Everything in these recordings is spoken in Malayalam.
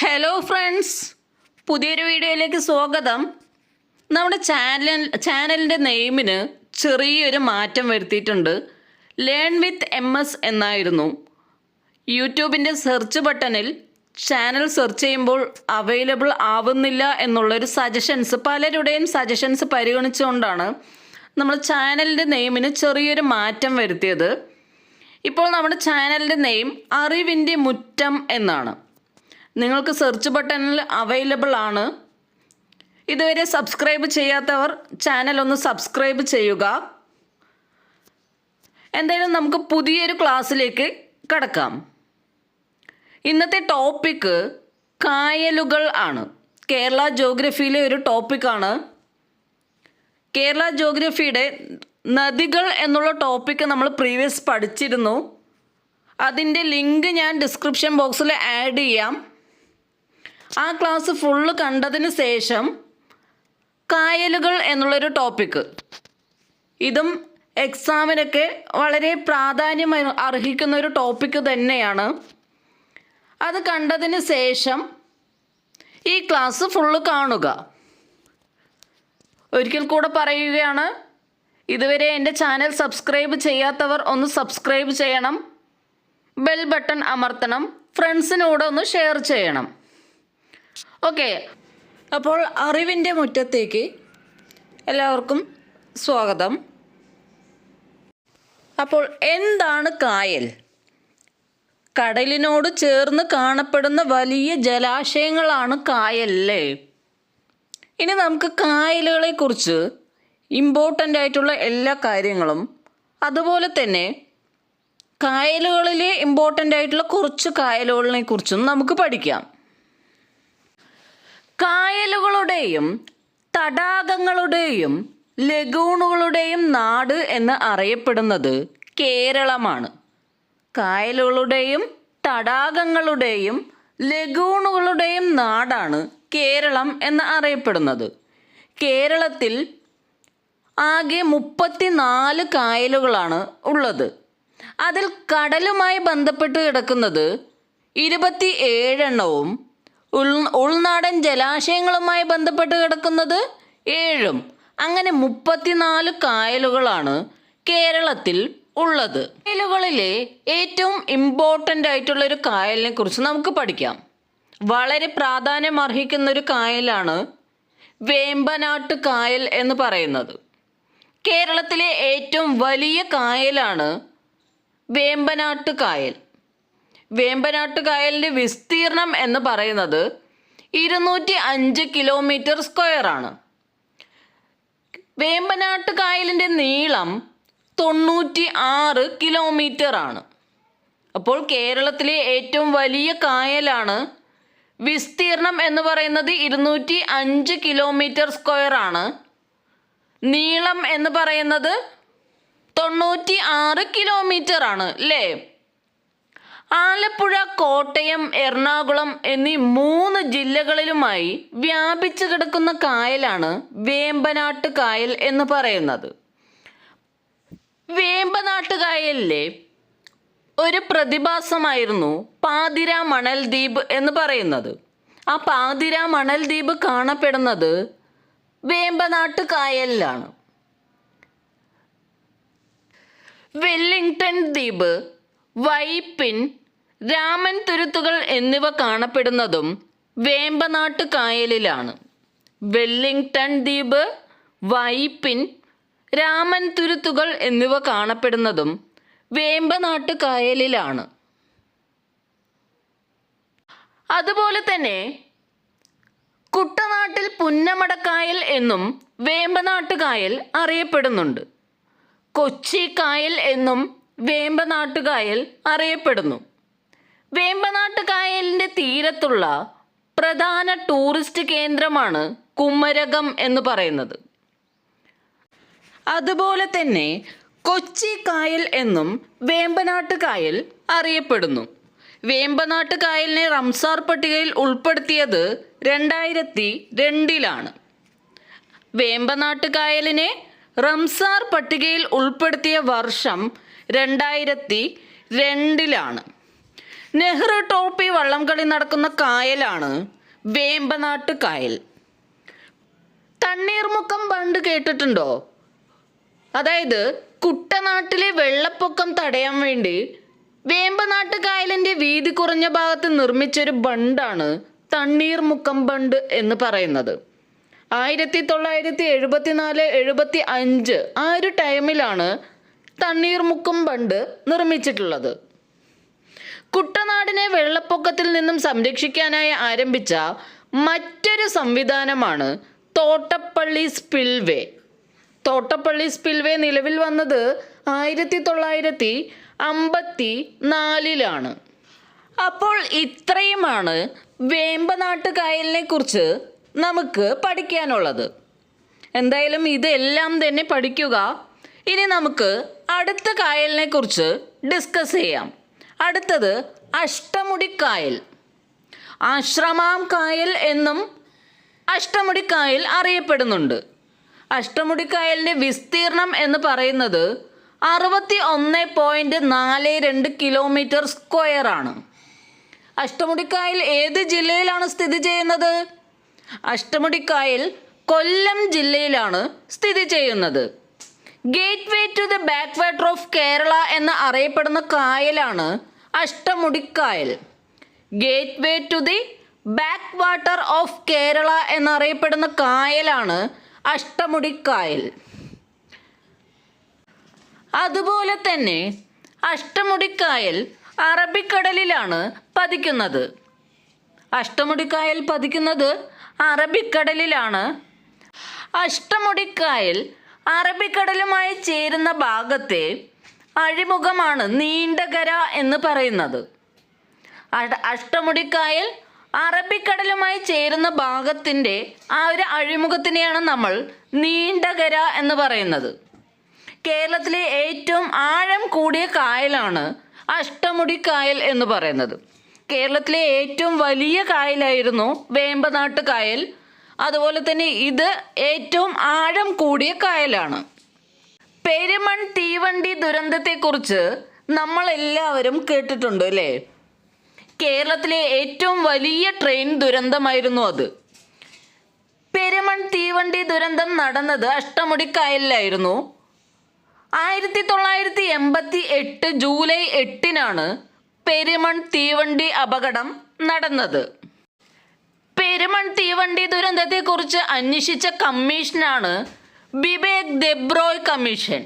ഹലോ ഫ്രണ്ട്സ് പുതിയൊരു വീഡിയോയിലേക്ക് സ്വാഗതം. നമ്മുടെ ചാനൽ ചാനലിന്റെ നെയിമിന് ചെറിയൊരു മാറ്റം വരുത്തിയിട്ടുണ്ട്. ലേൺ വിത്ത് എം എസ് എന്നായിരുന്നു. യൂട്യൂബിന്റെ സെർച്ച് ബട്ടണിൽ ചാനൽ സെർച്ച് ചെയ്യുമ്പോൾ അവൈലബിൾ ആവുന്നില്ല എന്നുള്ളൊരു സജഷൻസ് പലരുടെയും സജഷൻസ് പരിഗണിച്ചുകൊണ്ടാണ് നമ്മൾ ചാനലിന്റെ നെയിമിന് ചെറിയൊരു മാറ്റം വരുത്തിയത്. ഇപ്പോൾ നമ്മുടെ ചാനലിന്റെ നെയിം അറിവിന്റെ മുറ്റം എന്നാണ്. നിങ്ങൾക്ക് സെർച്ച് ബട്ടണിൽ അവൈലബിൾ ആണ്. ഇതുവരെ സബ്സ്ക്രൈബ് ചെയ്യാത്തവർ ചാനൽ ഒന്ന് സബ്സ്ക്രൈബ് ചെയ്യുക. എന്തായാലും നമുക്ക് പുതിയൊരു ക്ലാസ്സിലേക്ക് കടക്കാം. ഇന്നത്തെ ടോപ്പിക്ക് കായലുകൾ ആണ്. കേരള ജോഗ്രഫിയിലെ ഒരു ടോപ്പിക്കാണ് കേരള ജോഗ്രഫിയുടെ നദികൾ എന്നുള്ള ടോപ്പിക്ക് നമ്മൾ പ്രീവിയസ് പഠിച്ചിരുന്നു. അതിന്റെ ലിങ്ക് ഞാൻ ഡിസ്ക്രിപ്ഷൻ ബോക്സിൽ ആഡ് ചെയ്യാം. ആ ക്ലാസ് ഫുള്ള് കണ്ടതിന് ശേഷം കായലുകൾ എന്നുള്ളൊരു ടോപ്പിക്ക് ഇതും എക്സാമിനൊക്കെ വളരെ പ്രാധാന്യം അർഹിക്കുന്ന ഒരു ടോപ്പിക്ക് തന്നെയാണ്. അത് കണ്ടതിന് ശേഷം ഈ ക്ലാസ് ഫുള്ള് കാണുക. ഒരിക്കൽ കൂടെ പറയുകയാണ് ഇതുവരെ എന്റെ ചാനൽ സബ്സ്ക്രൈബ് ചെയ്യാത്തവർ ഒന്ന് സബ്സ്ക്രൈബ് ചെയ്യണം. Bell button അമർത്തണം. ഫ്രണ്ട്സിനോട് ഒന്ന് ഷെയർ ചെയ്യണം. ഓക്കെ. അപ്പോൾ അറിവിന്റെ മുറ്റത്തേക്ക് എല്ലാവർക്കും സ്വാഗതം. അപ്പോൾ എന്താണ് കായൽ? കടലിനോട് ചേർന്ന് കാണപ്പെടുന്ന വലിയ ജലാശയങ്ങളാണ് കായലല്ലേ ഇനി നമുക്ക് കായലുകളെ കുറിച്ച് ഇമ്പോർട്ടന്റ് ആയിട്ടുള്ള എല്ലാ കാര്യങ്ങളും അതുപോലെ തന്നെ കായലുകളിലെ ഇമ്പോർട്ടന്റ് ആയിട്ടുള്ള കുറച്ച് കായലുകളെ കുറിച്ചും നമുക്ക് പഠിക്കാം. കായലുകളുടെയും തടാകങ്ങളുടെയും ലഗൂണുകളുടെയും നാട് എന്ന് അറിയപ്പെടുന്നത് കേരളമാണ്. കായലുകളുടെയും തടാകങ്ങളുടെയും ലഗൂണുകളുടെയും നാടാണ് കേരളം എന്ന് അറിയപ്പെടുന്നത്. കേരളത്തിൽ ആകെ മുപ്പത്തിനാല് കായലുകളാണ് ഉള്ളത്. അതിൽ കടലുമായി ബന്ധപ്പെട്ട് കിടക്കുന്നത് ഇരുപത്തി ഏഴെണ്ണവും ഉൾ ഉൾനാടൻ ജലാശയങ്ങളുമായി ബന്ധപ്പെട്ട് കിടക്കുന്നത് ഏഴും അങ്ങനെ മുപ്പത്തിനാല് കായലുകളാണ് കേരളത്തിൽ ഉള്ളത്. കായലുകളിലെ ഏറ്റവും ഇമ്പോർട്ടന്റ് ആയിട്ടുള്ള ഒരു കായലിനെ കുറിച്ച് നമുക്ക് പഠിക്കാം. വളരെ പ്രാധാന്യം അർഹിക്കുന്ന ഒരു കായലാണ് വേമ്പനാട്ട് കായൽ എന്ന് പറയുന്നത്. കേരളത്തിലെ ഏറ്റവും വലിയ കായലാണ് വേമ്പനാട്ട് കായൽ. വേമ്പനാട്ട് കായലിന്റെ വിസ്തീർണം എന്ന് പറയുന്നത് ഇരുന്നൂറ്റി അഞ്ച് കിലോമീറ്റർ സ്ക്വയർ ആണ്. വേമ്പനാട്ട് കായലിന്റെ നീളം തൊണ്ണൂറ്റി ആറ് കിലോമീറ്റർ ആണ്. അപ്പോൾ കേരളത്തിലെ ഏറ്റവും വലിയ കായലാണ് വിസ്തീർണം എന്ന് പറയുന്നത് ഇരുന്നൂറ്റി അഞ്ച് കിലോമീറ്റർ സ്ക്വയർ ആണ്. നീളം എന്ന് പറയുന്നത് തൊണ്ണൂറ്റി ആറ് കിലോമീറ്റർ ആണ് അല്ലേ ആലപ്പുഴ കോട്ടയം എറണാകുളം എന്നീ മൂന്ന് ജില്ലകളിലുമായി വ്യാപിച്ചു കിടക്കുന്ന കായലാണ് വേമ്പനാട്ട് കായൽ എന്ന് പറയുന്നത്. വേമ്പനാട്ട് കായലിലെ ഒരു പ്രതിഭാസമായിരുന്നു പാതിര മണൽ ദ്വീപ് എന്ന് പറയുന്നത്. ആ പാതിര മണൽ ദ്വീപ് കാണപ്പെടുന്നത് വേമ്പനാട്ട് കായലിലാണ്. വെല്ലിംഗ്ടൺ ദ്വീപ് വൈപ്പിൻ രാമൻ തുരുത്തുകൾ എന്നിവ കാണപ്പെടുന്നതും വേമ്പനാട്ട് കായലിലാണ് വെല്ലിംഗ്ടൺ ദ്വീപ് വൈപ്പിൻ രാമൻ തുരുത്തുകൾ എന്നിവ കാണപ്പെടുന്നതും വേമ്പനാട്ട് കായലിലാണ് അതുപോലെ തന്നെ കുട്ടനാട്ടിൽ പുന്നമടക്കായൽ എന്നും വേമ്പനാട്ട് കായൽ അറിയപ്പെടുന്നുണ്ട്. കൊച്ചി കായൽ എന്നും വേമ്പനാട്ട് കായൽ അറിയപ്പെടുന്നു. വേമ്പനാട്ടുകായലിന്റെ തീരത്തുള്ള പ്രധാന ടൂറിസ്റ്റ് കേന്ദ്രമാണ് കുമരകം എന്ന് പറയുന്നത്. അതുപോലെ തന്നെ കൊച്ചി കായൽ എന്നും വേമ്പനാട്ട് കായൽ അറിയപ്പെടുന്നു. വേമ്പനാട്ട് കായലിനെ റംസാർ പട്ടികയിൽ ഉൾപ്പെടുത്തിയത് രണ്ടായിരത്തി രണ്ടിലാണ് വേമ്പനാട്ട് കായലിനെ റംസാർ പട്ടികയിൽ ഉൾപ്പെടുത്തിയ വർഷം രണ്ടായിരത്തി രണ്ടിലാണ് നെഹ്റു ടോപ്പി വള്ളംകളി നടക്കുന്ന കായലാണ് വേമ്പനാട്ട് കായൽ. തണ്ണീർമുക്കം പണ്ട് കേട്ടിട്ടുണ്ടോ? അതായത് കുട്ടനാട്ടിലെ വെള്ളപ്പൊക്കം തടയാൻ വേണ്ടി വേമ്പനാട്ട് കായലിന്റെ വീതി കുറഞ്ഞ ഭാഗത്ത് നിർമ്മിച്ചൊരു ബണ്ടാണ് തണ്ണീർമുക്കം ബണ്ട് എന്ന് പറയുന്നത്. ആയിരത്തി തൊള്ളായിരത്തി എഴുപത്തിനാല് എഴുപത്തി അഞ്ച് ആ ഒരു ടൈമിലാണ് തണ്ണീർമുക്കം ബണ്ട് നിർമ്മിച്ചിട്ടുള്ളത്. കുട്ടനാടിനെ വെള്ളപ്പൊക്കത്തിൽ നിന്നും സംരക്ഷിക്കാനായി ആരംഭിച്ച മറ്റൊരു സംവിധാനമാണ് തോട്ടപ്പള്ളി സ്പിൽവേ. തോട്ടപ്പള്ളി സ്പിൽവേ നിലവിൽ വന്നത് ആയിരത്തി തൊള്ളായിരത്തി അമ്പത്തി നാലിലാണ് അപ്പോൾ ഇത്രയുമാണ് വേമ്പനാട്ട് കായലിനെ കുറിച്ച് നമുക്ക് പഠിക്കാനുള്ളത്. എന്തായാലും ഇതെല്ലാം തന്നെ പഠിക്കുക. ഇനി നമുക്ക് അടുത്ത കായലിനെ കുറിച്ച് ഡിസ്കസ് ചെയ്യാം. അടുത്തത് അഷ്ടമുടിക്കായൽ ആശ്രമാം കായൽ എന്നും അഷ്ടമുടിക്കായൽ അറിയപ്പെടുന്നുണ്ട്. അഷ്ടമുടിക്കായലിന്റെ വിസ്തീർണം എന്ന് പറയുന്നത് അറുപത്തി ഒന്ന് പോയിന്റ് നാല് രണ്ട് കിലോമീറ്റർ സ്ക്വയർ ആണ്. അഷ്ടമുടിക്കായൽ ഏത് ജില്ലയിലാണ് സ്ഥിതി ചെയ്യുന്നത്? അഷ്ടമുടിക്കായൽ കൊല്ലം ജില്ലയിലാണ് സ്ഥിതി ചെയ്യുന്നത്. Gateway to the backwater of Kerala എന്ന് അറിയപ്പെടുന്ന കായലാണ് അഷ്ടമുടിക്കായൽ gateway to the backwater of Kerala എന്നറിയപ്പെടുന്ന കായലാണ് അഷ്ടമുടിക്കായൽ അതുപോലെ തന്നെ അഷ്ടമുടിക്കായൽ അറബിക്കടലിലാണ് പതിക്കുന്നത്. അഷ്ടമുടിക്കായൽ പതിക്കുന്നത് അറബിക്കടലിലാണ്. അഷ്ടമുടിക്കായൽ അറബിക്കടലുമായി ചേരുന്ന ഭാഗത്തെ അഴിമുഖമാണ് നീണ്ടകര എന്ന് പറയുന്നത്. അഷ്ടമുടിക്കായൽ അറബിക്കടലുമായി ചേരുന്ന ഭാഗത്തിന്റെ ആ ഒരു അഴിമുഖത്തിനെയാണ് നമ്മൾ നീണ്ടകര എന്ന് പറയുന്നത്. കേരളത്തിലെ ഏറ്റവും ആഴം കൂടിയ കായലാണ് അഷ്ടമുടിക്കായൽ എന്ന് പറയുന്നത്. കേരളത്തിലെ ഏറ്റവും വലിയ കായലായിരുന്നു വേമ്പനാട്ട് കായൽ അതുപോലെ തന്നെ ഇത് ഏറ്റവും ആഴം കൂടിയ കായലാണ്. പെരുമൺ തീവണ്ടി ദുരന്തത്തെക്കുറിച്ച് നമ്മളെല്ലാവരും കേട്ടിട്ടുണ്ട് അല്ലേ? കേരളത്തിലെ ഏറ്റവും വലിയ ട്രെയിൻ ദുരന്തമായിരുന്നു അത്. പെരുമൺ തീവണ്ടി ദുരന്തം നടന്നത് അഷ്ടമുടിക്കായലിലായിരുന്നു ആയിരത്തി തൊള്ളായിരത്തി എൺപത്തി എട്ട് ജൂലൈ എട്ടിനാണ് പെരുമൺ തീവണ്ടി അപകടം നടന്നത്. പെരുമൺ തീവണ്ടി ദുരന്തത്തെക്കുറിച്ച് അന്വേഷിച്ച കമ്മീഷനാണ് ബിബേക് ദെബ്രോയ് കമ്മീഷൻ.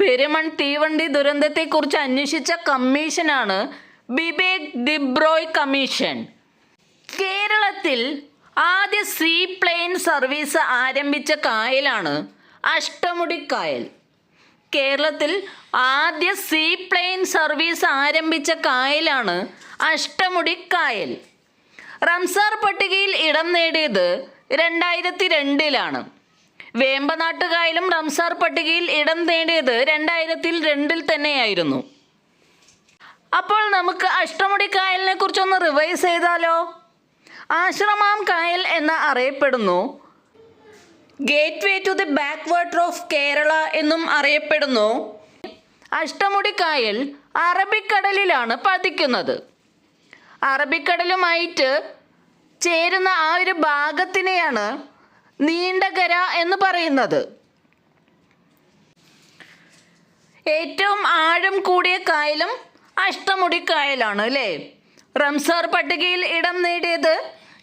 പെരുമൺ തീവണ്ടി ദുരന്തത്തെക്കുറിച്ച് അന്വേഷിച്ച കമ്മീഷനാണ് ബിബേക് ദിബ്രോയ് കമ്മീഷൻ. കേരളത്തിൽ ആദ്യ സീ പ്ലെയിൻ സർവീസ് ആരംഭിച്ച കായലാണ് അഷ്ടമുടി കായൽ. കേരളത്തിൽ ആദ്യ സീ പ്ലെയിൻ സർവീസ് ആരംഭിച്ച കായലാണ് അഷ്ടമുടിക്കായൽ റംസാർ പട്ടികയിൽ ഇടം നേടിയത് രണ്ടായിരത്തി രണ്ടിലാണ് വേമ്പനാട്ടുകായലും റംസാർ പട്ടികയിൽ ഇടം നേടിയത് രണ്ടായിരത്തിൽ രണ്ടിൽ തന്നെയായിരുന്നു. അപ്പോൾ നമുക്ക് അഷ്ടമുടി കായലിനെ കുറിച്ചൊന്ന് റിവൈസ് ചെയ്താലോ? ആശ്രമാം കായൽ എന്ന് അറിയപ്പെടുന്നു. Gateway to the backwater of Kerala എന്നും അറിയപ്പെടുന്നു. അഷ്ടമുടി കായൽ അറബിക്കടലിലാണ് പതിക്കുന്നത്. അറബിക്കടലുമായിട്ട് ചേരുന്ന ആ ഒരു ഭാഗത്തിനെയാണ് നീണ്ടകര എന്ന് പറയുന്നത്. ഏറ്റവും ആഴം കൂടിയ കായലും അഷ്ടമുടി കായലാണ് അല്ലേ? റംസാർ പട്ടികയിൽ ഇടം നേടിയത്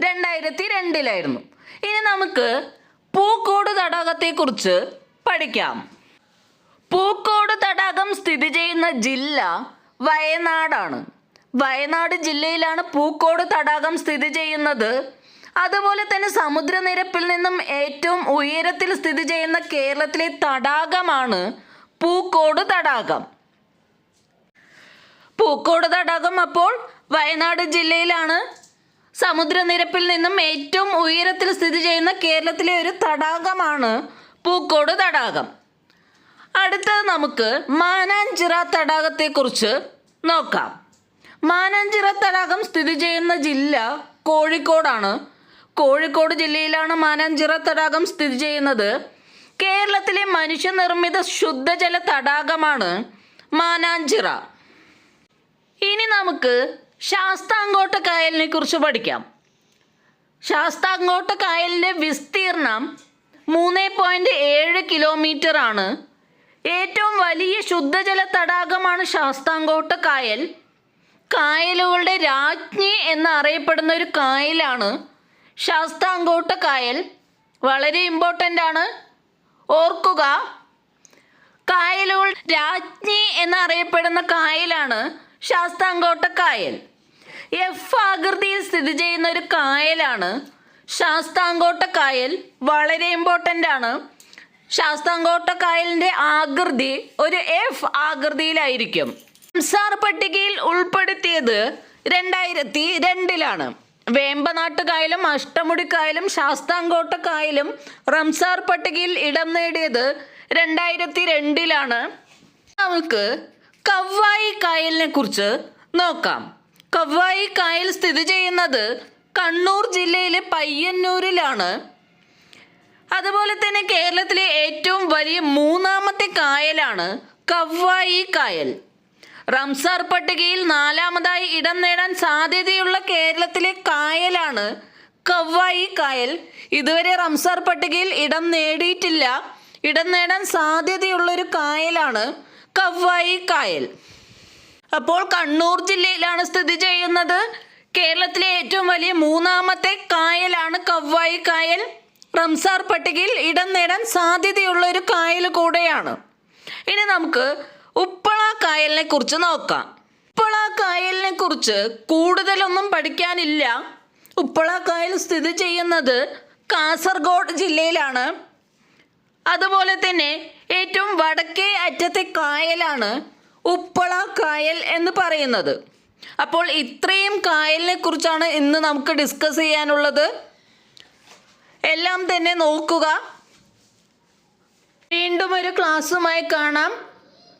രണ്ടായിരത്തി രണ്ടിലായിരുന്നു ഇനി നമുക്ക് പൂക്കോട് തടാകത്തെക്കുറിച്ച് പഠിക്കാം. പൂക്കോട് തടാകം സ്ഥിതി ചെയ്യുന്ന ജില്ല വയനാടാണ്. വയനാട് ജില്ലയിലാണ് പൂക്കോട് തടാകം സ്ഥിതി ചെയ്യുന്നത്. അതുപോലെ തന്നെ സമുദ്രനിരപ്പിൽ നിന്നും ഏറ്റവും ഉയരത്തിൽ സ്ഥിതി ചെയ്യുന്ന കേരളത്തിലെ തടാകമാണ് പൂക്കോട് തടാകം. പൂക്കോട് തടാകം അപ്പോൾ വയനാട് ജില്ലയിലാണ് സമുദ്രനിരപ്പിൽ നിന്നും ഏറ്റവും ഉയരത്തിൽ സ്ഥിതി ചെയ്യുന്ന കേരളത്തിലെ ഒരു തടാകമാണ് പൂക്കോട് തടാകം. അടുത്തത് നമുക്ക് മാനാഞ്ചിറ തടാകത്തെക്കുറിച്ച് നോക്കാം. മാനാഞ്ചിറ തടാകം സ്ഥിതി ചെയ്യുന്ന ജില്ല കോഴിക്കോടാണ്. കോഴിക്കോട് ജില്ലയിലാണ് മാനാഞ്ചിറ തടാകം സ്ഥിതി ചെയ്യുന്നത്. കേരളത്തിലെ മനുഷ്യനിർമ്മിത ശുദ്ധജല തടാകമാണ് മാനാഞ്ചിറ. ഇനി നമുക്ക് ശാസ്താങ്കോട്ട കായലിനെ കുറിച്ച് പഠിക്കാം. ശാസ്താങ്കോട്ട കായലിന്റെ വിസ്തീർണം മൂന്ന് പോയിന്റ് ഏഴ് കിലോമീറ്റർ ആണ് ഏറ്റവും വലിയ ശുദ്ധജല തടാകമാണ് ശാസ്താങ്കോട്ട കായൽ കായലുകളുടെ രാജ്ഞി എന്നറിയപ്പെടുന്ന ഒരു കായലാണ്. ശാസ്താംകോട്ട കായൽ. വളരെ ഇമ്പോർട്ടന്റ് ആണ്. ഓർക്കുക കായലുകൾ രാജ്ഞി എന്നറിയപ്പെടുന്ന കായലാണ് ശാസ്താംകോട്ട കായൽ. എഫ് ആകൃതിയിൽ സ്ഥിതി ചെയ്യുന്ന ഒരു കായലാണ് ശാസ്താംകോട്ട കായൽ. വളരെ ഇമ്പോർട്ടന്റ് ആണ്. ശാസ്താംകോട്ട കായലിന്റെ ആകൃതി ഒരു എഫ് ആകൃതിയിലായിരിക്കും. സംസാർ പട്ടികയിൽ ഉൾപ്പെടുത്തിയത് രണ്ടായിരത്തി രണ്ടിലാണ്. വേമ്പനാട്ടുകായലും അഷ്ടമുടിക്കായലും ശാസ്താംകോട്ടക്കായലും ശാസ്താംകോട്ട കായലും റംസാർ പട്ടികയിൽ ഇടം നേടിയത് രണ്ടായിരത്തി രണ്ടിലാണ്. നമുക്ക് കവ്വായി കായലിനെ കുറിച്ച് നോക്കാം. കവ്വായി കായൽ സ്ഥിതി ചെയ്യുന്നത് കണ്ണൂർ ജില്ലയിലെ പയ്യന്നൂരിലാണ്. അതുപോലെ തന്നെ കേരളത്തിലെ ഏറ്റവും വലിയ മൂന്നാമത്തെ കായലാണ് കവ്വായി കായൽ. റംസാർ പട്ടികയിൽ നാലാമതായി ഇടം നേടാൻ സാധ്യതയുള്ള കേരളത്തിലെ കായലാണ് കവ്വായി കായൽ. ഇതുവരെ റംസാർ പട്ടികയിൽ ഇടം നേടിയിട്ടില്ല. ഇടം നേടാൻ സാധ്യതയുള്ളൊരു കായലാണ് കവ്വായി കായൽ. അപ്പോൾ കണ്ണൂർ ജില്ലയിലാണ് സ്ഥിതി ചെയ്യുന്നത്. കേരളത്തിലെ ഏറ്റവും വലിയ മൂന്നാമത്തെ കായലാണ് കവ്വായി കായൽ. റംസാർ പട്ടികയിൽ ഇടം നേടാൻ സാധ്യതയുള്ള ഒരു കായൽ കൂടെയാണ്. ഇനി നമുക്ക് ഉപ്പള കായലിനെ കുറിച്ച് നോക്കാം. ഉപ്പള കായലിനെ കുറിച്ച് കൂടുതലൊന്നും പഠിക്കാനില്ല. ഉപ്പള കായൽ സ്ഥിതി ചെയ്യുന്നത് കാസർഗോഡ് ജില്ലയിലാണ്. അതുപോലെ തന്നെ ഏറ്റവും വടക്കേ അറ്റത്തെ കായലാണ് ഉപ്പള കായൽ എന്ന് പറയുന്നത്. അപ്പോൾ ഇത്രയും കായലിനെ കുറിച്ചാണ് ഇന്ന് നമുക്ക് ഡിസ്കസ് ചെയ്യാനുള്ളത്. എല്ലാം തന്നെ നോക്കുക. വീണ്ടും ഒരു ക്ലാസ്സുമായി കാണാം.